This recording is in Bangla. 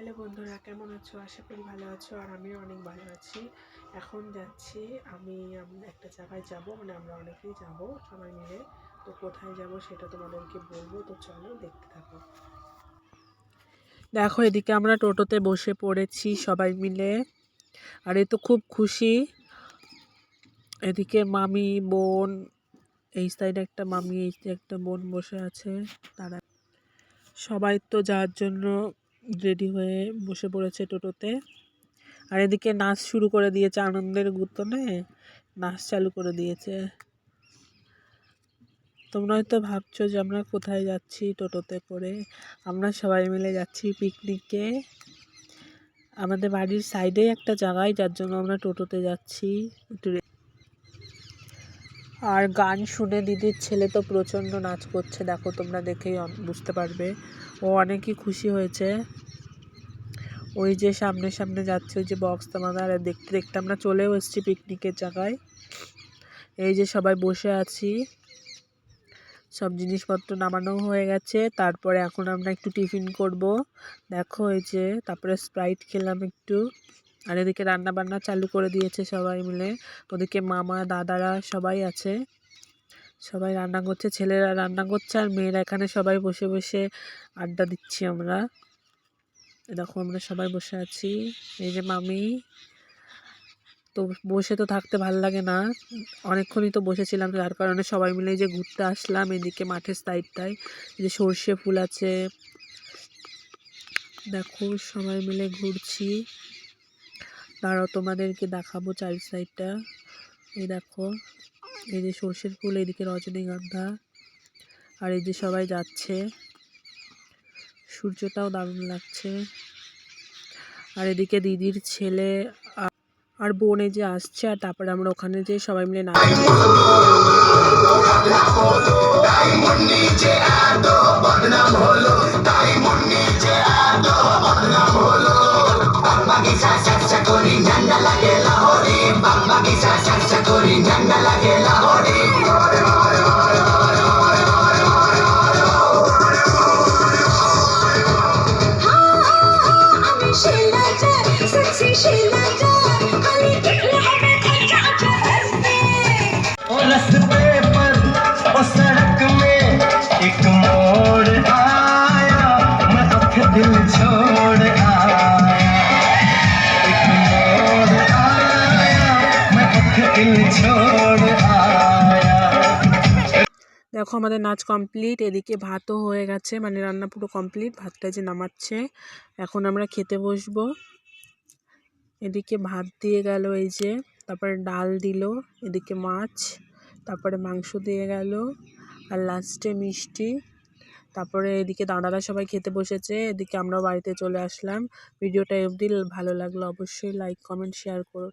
হ্যালো বন্ধুরা, কেমন আছো? আশা করি ভালো আছো আর আমিও অনেক ভালো আছি। এখন যাচ্ছি আমি একটা জায়গায় যাব মানে আমরা অনেকেই যাব সবাই মিলে। তো কোথায় যাব সেটা তোমাদেরকে বলব, তো চলো দেখতে থাকো। দেখো, এদিকে আমরা টোটোতে বসে পড়েছি সবাই মিলে। আর এ তো খুব খুশি। এদিকে মামি, বোন, এই সাইডে একটা মামি, এই একটা বোন বসে আছে। তারা সবাই তো যাওয়ার জন্য রেডি হয়ে বসে পড়েছে টোটোতে। আর এদিকে নাচ শুরু করে দিয়েছে আনন্দের গুতনে, নাচ চালু করে দিয়েছে। তোমরা হয়তো ভাবছ যে আমরা কোথায় যাচ্ছি টোটোতে করে? আমরা সবাই মিলে যাচ্ছি পিকনিকে। আমাদের বাড়ির সাইডেই একটা জায়গায়, যার জন্য আমরা টোটোতে যাচ্ছি। আর গান শুনে দিদির ছেলে তো প্রচণ্ড নাচ করছে, দেখো তোমরা দেখেই বুঝতে পারবে। ও অনেকই খুশি হয়েছে। ওই যে সামনে সামনে যাচ্ছে, ওই যে বক্স তামাদা আর দেখতে দেখতে আমরা চলেও এসেছি পিকনিকের জায়গায়। এই যে সবাই বসে আছি। সব জিনিসপত্র নামানো হয়ে গেছে, তারপরে এখন আমরা একটু টিফিন করব। দেখো এই যে, তারপরে স্প্রাইট খেলাম একটু। আর এদিকে রান্না বান্না চালু করে দিয়েছে সবাই মিলে। ওদিকে মামা, দাদারা সবাই আছে। সবাই রান্না করছে, ছেলেরা রান্না করছে আর মেয়েরা এখানে সবাই বসে বসে আড্ডা দিচ্ছি আমরা। দেখো আমরা সবাই বসে আছি। এই যে মামি। তো বসে তো থাকতে ভালো লাগে না। অনেকক্ষণই তো বসেছিলাম, যার কারণে সবাই মিলে যে ঘুরতে আসলাম এদিকে মাঠের সাইডটায় যে সর্ষে ফুল আছে। দেখো সবাই মিলে ঘুরছি। দাঁড়াও, তোমাদেরকে দেখাবো চার সাইডটা এই দেখো, এই যে সর্ষের ফুল, এদিকে রজনীগন্ধা। আর এই যে সবাই যাচ্ছে। সূর্যটাও দারুণ লাগছে। আর এদিকে দিদির ছেলে আর বোন যে আসছে, আর তারপরে আমরা ওখানে যে সবাই মিলে নাচ ঝান্ডা লাগে লাহোরে বাংলা মিশা সাকসা করি ঝান্ডা লাগে লাহোরে দেখো আমাদের নাচ কমপ্লিট এদিকে ভাতও হয়ে গেছে মানে রান্না পুরো কমপ্লিট ভাতটা যে নামাচ্ছে, এখন আমরা খেতে বসবো। এদিকে ভাত দিয়ে গেল এই যে, তারপরে ডাল দিল, এদিকে মাছ, তারপরে মাংস দিয়ে গেল, আর লাস্টে মিষ্টি, তারপরে এদিকে দাদারা সবাই খেতে বসেছে, এদিকে আমরাও বাড়িতে চলে আসলাম। ভিডিওটা অবধি ভালো লাগল অবশ্যই লাইক কমেন্ট শেয়ার করো।